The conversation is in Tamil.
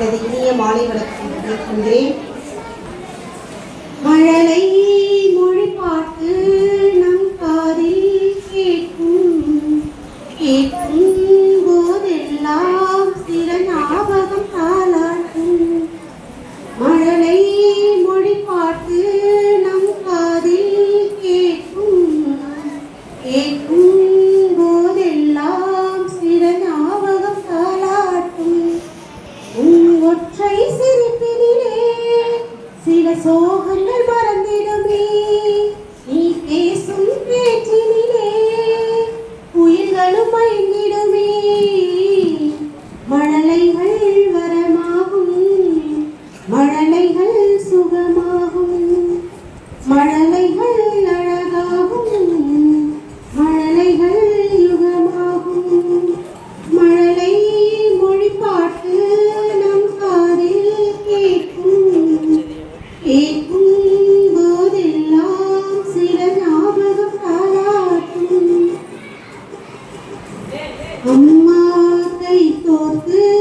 எனது இனிய மாலை வணக்கம். ஒற்றை சிரிப்பினிலே சில சோகங்கள் மறந்திடுமே நீ பேசும் பேச்சினிலே உயிர்களும் மயங்கிடுமே. மழலைகள் வரமாகும் மழலைகள் சுகமாகும். மழலைகள் Mm-hmm.